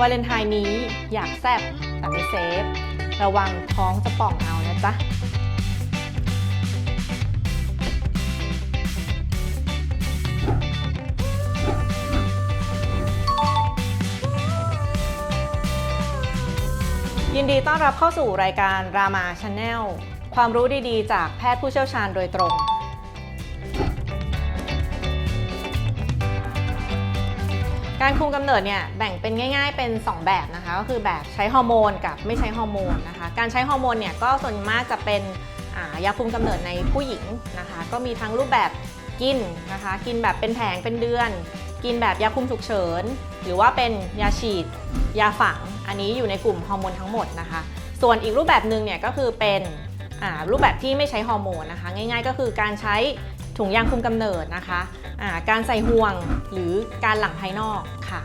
วาเลนไทน์นี้อยากแซบแต่ไม่เซฟ ระวังท้องจะป่องเอานะจ๊ะยินดีต้อนรับเข้าสู่รายการรามาชาแนลความรู้ดีๆ จากแพทย์ผู้เชี่ยวชาญโดยตรง การคุมกำเนิดเนี่ยแบ่งเป็นง่ายๆเป็น 2 แบบนะคะก็คือแบบใช้ฮอร์โมนกับไม่ใช้ฮอร์โมนนะคะการใช้ฮอร์โมนเนี่ยก็ส่วนมากจะเป็นายาคุมกำเนิดในผู้หญิงนะคะก็มีทั้งรูปแบบกินนะคะกินแบบเป็นแผงเป็นเดือน กินแบบยาคุมฉุกเฉิน หรือว่าเป็นยาฉีด ยาฝัง อันนี้อยู่ในกลุ่มฮอร์โมนทั้งหมดนะคะส่วนอีกรูปแบบหนึ่งเนี่ยก็คือเป็นรูปแบบที่ไม่ใช้ฮอร์โมนนะคะง่ายๆ ก็คือการใช้ ถุงยางคุมกำเนิดนะคะอ่าการใส่ห่วงหรือการหลังภายนอกค่ะ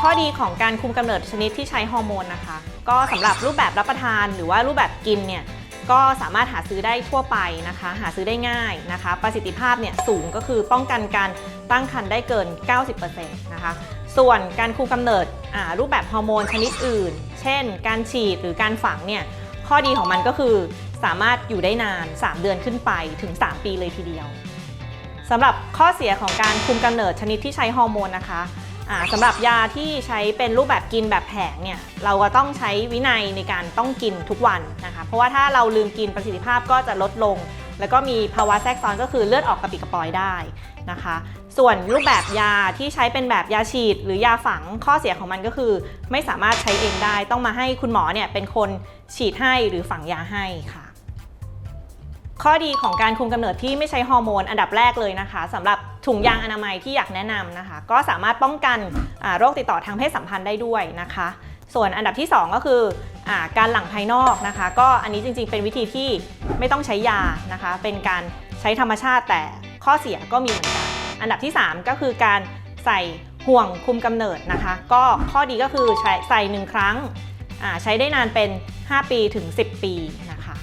ข้อดีของการคุมกำเนิดชนิดที่ใช้ฮอร์โมนนะคะ ก็สำหรับรูปแบบรับประทานหรือว่ารูปแบบกินเนี่ยก็สามารถหาซื้อได้ทั่วไปนะคะ หาซื้อได้ง่ายนะคะ ประสิทธิภาพเนี่ยสูงก็คือป้องกันการตั้งครรภ์ได้เกิน 90%นะคะ ส่วนการคุมกำเนิดรูปแบบฮอร์โมนชนิดอื่น เช่น การฉีดหรือการฝังเนี่ยข้อดีของมันก็คือสามารถอยู่ได้นาน 3 เดือนขึ้นไปถึง 3 ปีเลยทีเดียวสำหรับข้อเสียของการคุมกำเนิดชนิดที่ใช้ฮอร์โมนนะคะสำหรับยาที่ใช้เป็นรูปแบบกินแบบแผงเนี่ยเราก็ต้องใช้วินัยในการต้องกินทุกวันนะคะเพราะว่าถ้าเราลืมกินประสิทธิภาพก็จะลดลง แล้วก็มีภาวะแทรกซ้อนก็คือเลือดออกกระปิกระปอยได้นะคะ ส่วนรูปแบบยาที่ใช้เป็นแบบยาฉีด หรือยาฝังข้อเสียของมันก็คือ ไม่สามารถใช้เองได้ ต้องมาให้คุณหมอเนี่ยเป็นคนฉีดให้หรือฝังยาให้ค่ะ ข้อดีของการคุมกำเนิดที่ไม่ใช้ฮอร์โมนอันดับแรกเลยนะคะสำหรับถุงยางอนามัยที่อยากแนะนำนะคะ ก็สามารถป้องกันโรคติดต่อทางเพศสัมพันธ์ได้ด้วยนะคะ ส่วนอันดับที่ 2 ก็คือ การหลั่งภายนอกนะคะ ก็อันนี้จริงๆ เป็นวิธีที่ไม่ต้องใช้ยานะคะ เป็นการใช้ธรรมชาติแต่ข้อเสียก็มีเหมือนกัน อันดับที่ 3 ก็คือการใส่ห่วงคุมกำเนิดนะคะ ก็ข้อดีก็คือใช้ใส่หนึ่งครั้งใช้ได้นานเป็น 5 ปีถึง 10 ปีนะคะ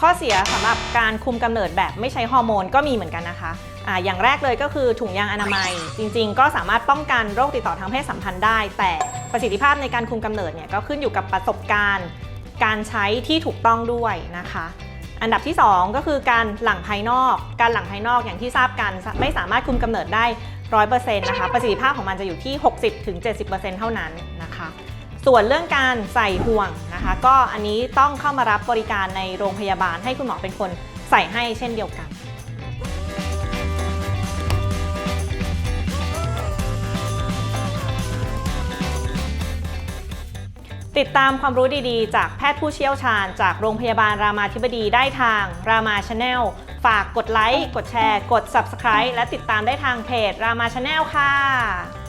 ข้อเสียสำหรับการคุมกำเนิดแบบไม่ใช้ฮอร์โมนก็มีเหมือนกันนะคะอ่าอย่างแรกเลยก็คือถุงยางอนามัย จริงๆ ก็สามารถป้องกันโรคติดต่อทางเพศสัมพันธ์ได้แต่ ประสิทธิภาพในการคุมกำเนิดเนี่ยก็ขึ้นอยู่กับประสบการณ์ การใช้ที่ถูกต้องด้วยนะคะ อันดับที่ 2 ก็คือการหลั่งภายนอก การหลั่งภายนอกอย่างที่ทราบกันไม่สามารถคุมกำเนิดได้100%นะคะประสิทธิภาพของมันจะอยู่ที่ 60-70%เท่านั้นนะคะส่วนเรื่องการใส่ห่วงนะคะ ก็อันนี้ต้องเข้ามารับบริการในโรงพยาบาลให้คุณหมอเป็นคนใส่ให้เช่นเดียวกัน ติดตามความรู้ดีๆ จากแพทย์ผู้เชี่ยวชาญ จากโรงพยาบาลรามาธิบดีได้ทางรามาชาแนลฝากกดไลค์ กดแชร์ กด Subscribe และติดตามได้ทางเพจรามาชาแนลค่ะ